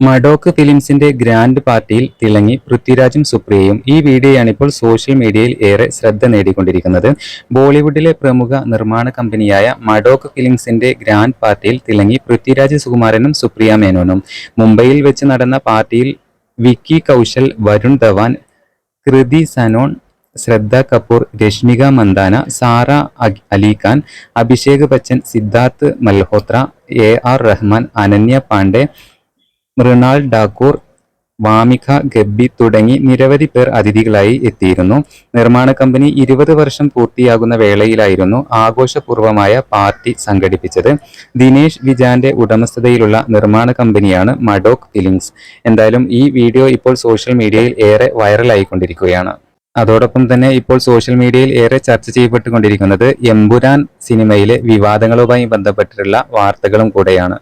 മഡോക്ക് ഫിലിംസിന്റെ grand പാർട്ടിയിൽ തിളങ്ങി പൃഥ്വിരാജും സുപ്രിയയും. ഈ വീഡിയോയാണ് ഇപ്പോൾ സോഷ്യൽ മീഡിയയിൽ ഏറെ ശ്രദ്ധ നേടിക്കൊണ്ടിരിക്കുന്നത്. ബോളിവുഡിലെ പ്രമുഖ നിർമ്മാണ കമ്പനിയായ മഡോക്ക് ഫിലിംസിന്റെ ഗ്രാൻഡ് പാർട്ടിയിൽ തിളങ്ങി പൃഥ്വിരാജ് സുകുമാരനും സുപ്രിയ മേനോനും. മുംബൈയിൽ വെച്ച് നടന്ന പാർട്ടിയിൽ വിക്കി കൗശൽ വരുൺ ധവാൻ കൃതി സനോൺ ശ്രദ്ധ കപൂർ രശ്മിക മന്ദാന സാറ അലിഖാൻ അലി ഖാൻ അഭിഷേക് ബച്ചൻ സിദ്ധാർത്ഥ് മൽഹോത്ര എ ആർ റഹ്മാൻ അനന്യ പാണ്ഡെ മൃണാൾ ഡാക്കൂർ വാമിക ഗബ്ബി തുടങ്ങി നിരവധി പേർ അതിഥികളായി എത്തിയിരുന്നു. നിർമ്മാണ കമ്പനി ഇരുപത് വർഷം പൂർത്തിയാകുന്ന വേളയിലായിരുന്നു ആഘോഷപൂർവമായ പാർട്ടി സംഘടിപ്പിച്ചത്. ദിനേശ് വിജാന്റെ ഉടമസ്ഥതയിലുള്ള നിർമ്മാണ കമ്പനിയാണ് മഡോക് ഫിലിംസ്. എന്തായാലും ഈ വീഡിയോ ഇപ്പോൾ സോഷ്യൽ മീഡിയയിൽ ഏറെ വൈറലായിക്കൊണ്ടിരിക്കുകയാണ്. അതോടൊപ്പം തന്നെ ഇപ്പോൾ സോഷ്യൽ മീഡിയയിൽ ഏറെ ചർച്ച ചെയ്യപ്പെട്ടുകൊണ്ടിരിക്കുന്നത് എമ്പുരാൻ സിനിമയിലെ വിവാദങ്ങളുമായി ബന്ധപ്പെട്ടിട്ടുള്ള വാർത്തകളും കൂടെയാണ്.